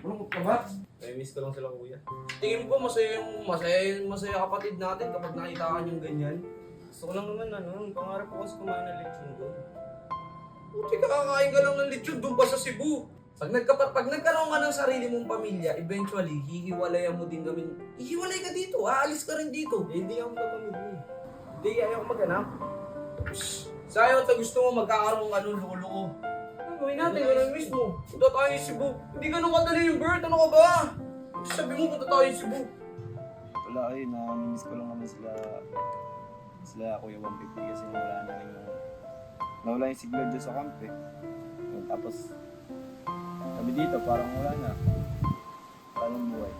Malungkot ka ba? May miss ko lang sila kuya. Tingin ko masaya yung masaya, masaya kapatid natin kapag nakita ka yung ganyan. Gusto ko lang naman ano, pangarap ko kasi kumain ng lechon doon. Buti ka kakain ka lang ng lechon doon pa sa Cebu. Pag, nagkapat, pag nagkaroon ka ng sarili mong pamilya, eventually, hihiwalayan mo din kami. Hihiwalay ka dito, aalis ka rin dito. Eh, hindi ako magpapamili. Hindi, ayaw ko maghanap. Sayo at gusto mo magkakaroon ka ng. Ano gawin natin? Ganun mismo. Punta tayo sa Cebu. Hindi ganun kadali yung Bert. Ano ka ba? Sabi mo punta tayo sa Cebu. Wala ay, na-miss ko lang naman sila sila Kuya 150 kasi wala na rin yung nawala yung signal dyan sa camp eh. Tapos kami dito parang wala na. Parang buhay.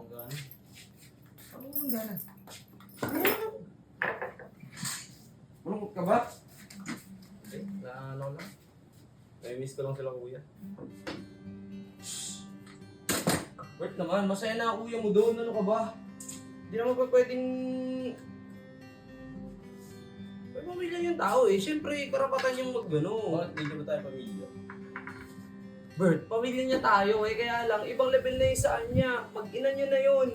Akong gana. Ano ang gana? Malungkot ka ba? Eh, na ano lang. May miss ko lang sila kuya. Bert naman, masaya na kuya mo doon. Ano ka ba? Hindi naman pa pwedeng... May pamilya yung tao eh. Siyempre, karapatan yung magano. Bakit hindi ba tayo pamilya? Bert, pamilya niya tayo eh. Kaya lang, ibang level na yung saan niya. Mag-ina niya na yun.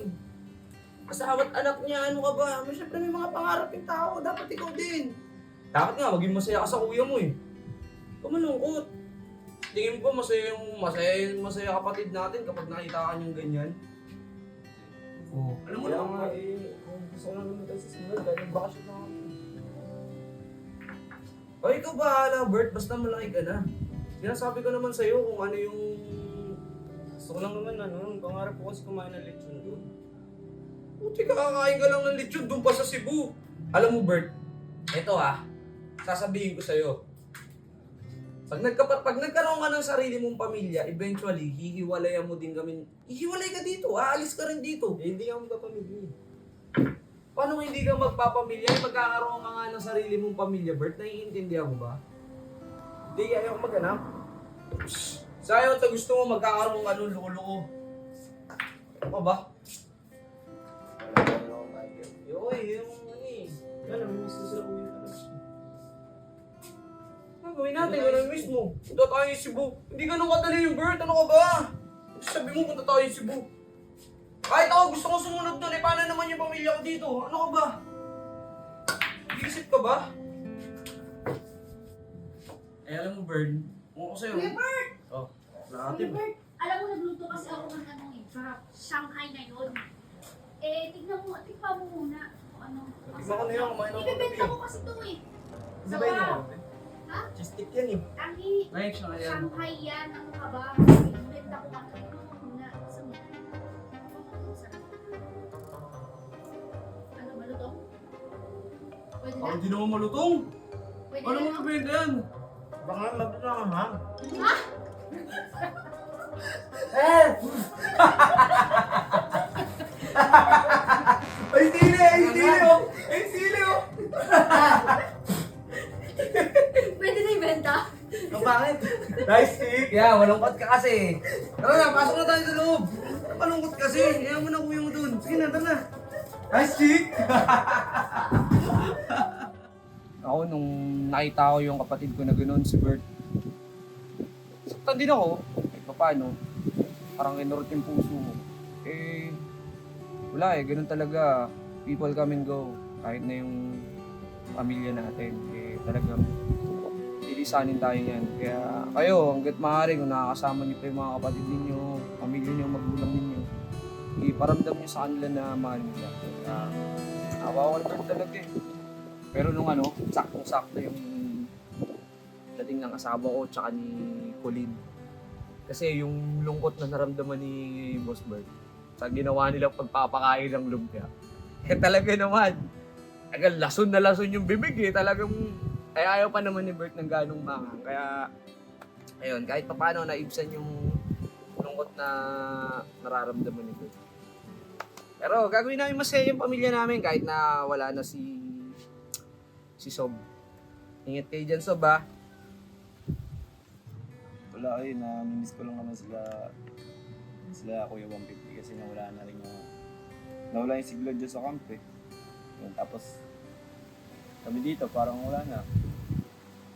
Kasawat anak niya, ano ka ba? May siyempre may mga pangarap yung tao. Dapat ikaw din. Dapat nga, maging masaya ka sa kuya mo eh. Huwag malungkot. Tingin ko masaya yung masaya, masaya kapatid natin kapag nakita ka yung ganyan. Oh, alam mo naman, nga eh, kung gusto ko lang naman tayo sa sinunod dahil nagbakasyon na ako. O ikaw bahala, Bert. Basta malaki ka na. Sinasabi ko naman sa'yo kung ano yung... Gusto ko lang naman ano, pangarap ko kasi kumain ng lechon doon. Buti ka kakain ka lang ng lechon doon pa sa Cebu. Alam mo, Bert, ito ah, sasabihin ko sa'yo. Pag, nagkapat, pag nagkaroon ka ng sarili mong pamilya, eventually, hihiwalayan mo din kami. Hihiwalay ka dito, aalis ka rin dito. Eh, hindi ako magpapamili. Paano kung hindi ka magpapamilya? Eh, Magkakaroon ka nga ng sarili mong pamilya, Bert. Naiintindihan mo ba? Hindi, ayaw ko maghanap. Sayo at gusto mo magkakaroon ka ng. Ano ba? Na rin akong tiger. Yoy, yung ano eh. Wala, may miss ko sila kuya talaga. Ano gawin natin? Ganun mismo. Punta tayo sa Cebu. Hindi ganun kadali yung Bert. Ano ka ba? Sabi mo punta tayo sa Cebu. Kahit ako gusto ko sumunod doon, eh paano naman yung pamilya ko dito? Ano ka ba? Isip ka ba? Eh alam mo, Bern, kung ako sa'yo, Kuya Bert! oh, Kuya nakatib. Bert, alam mo nagluto kasi ako ng ano eh, sa Shanghai na yun. Eh, tignan mo, tignan mo muna kung ano. Tignan ko na yun, kumain ako ng Ibibenta ko kasi ito eh. Di Sa ba yun? wow. Ha? Cheese stick yan eh. Ang i- Ngayon siya ngayon. Shanghai yan, ano ka ba? Ibibenta ko lang. Tignan mo muna. Sa Ano, malutong? Pwede Ako na? hindi naman malutong. Pwede Ano na? mo nabenta yan? Baka mabita ka ha? Eh! ay, sili! Ay, sili! oh! Ay, sili! oh! Pwede na ibenta? Ang bakit? Nice stick! Kaya, malungkot ka kasi. Tara na, pasok na tayo sa loob. Malungkot kasi. Kaya mo na kuya mo dun. Sige na, tara na. Nice stick! Nakita ko yung kapatid ko na gano'n, si Bert, saktan din ako. Kahit pa paano, parang inurot yung puso ko. Eh, wala eh, ganun talaga. People come and go. Kahit na yung pamilya natin. Eh, talagang lilisanin tayo yan. Kaya kayo, hanggat maaari, kung nakakasama niyo pa yung mga kapatid ninyo, pamilya niyo, magulang ninyo, iparamdam niyo sa kanila na mahal siya. Kaya, awa ko talaga eh. Pero nung ano, saktong-sakto yung dating ng asawa ko tsaka ni Colin. Kasi yung lungkot na naramdaman ni Boss Bert sa ginawa nilang pagpapakain ng lumpia. Eh talaga naman, agad lason na lason yung bibig eh. Talagang, ay ayaw pa naman ni Bert ng ganong mga. Kaya, ayun, kahit pa paano naibsan yung lungkot na nararamdaman ni Bert. Pero gagawin namin masaya yung pamilya namin kahit na wala na si si Sob. Ingat kayo dyan, Sob, ha? Wala ay, namimiss ko lang naman sila sila Kuya 150 kasi nawala na rin yung nawala yung siglo dyan sa camp eh. Yun, tapos kami dito parang wala na.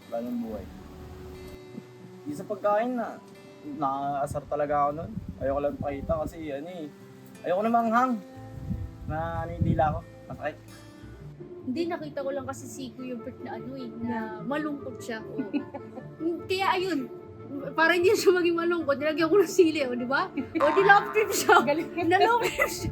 Wala nang buhay. Di sa pagkain na, nakakasar talaga ako nun. Ayoko lang pakita kasi ano eh. Ayoko na manghang. Na ano yung dila ko. Masakit. Hindi, nakita ko lang kasi si Kuya Bert na ano eh, na malungkot siya. Oo. Kaya ayun, para hindi siya maging malungkot, nilagyan ko ng sili, o di ba? O di love trip siya. Galing na love trip siya.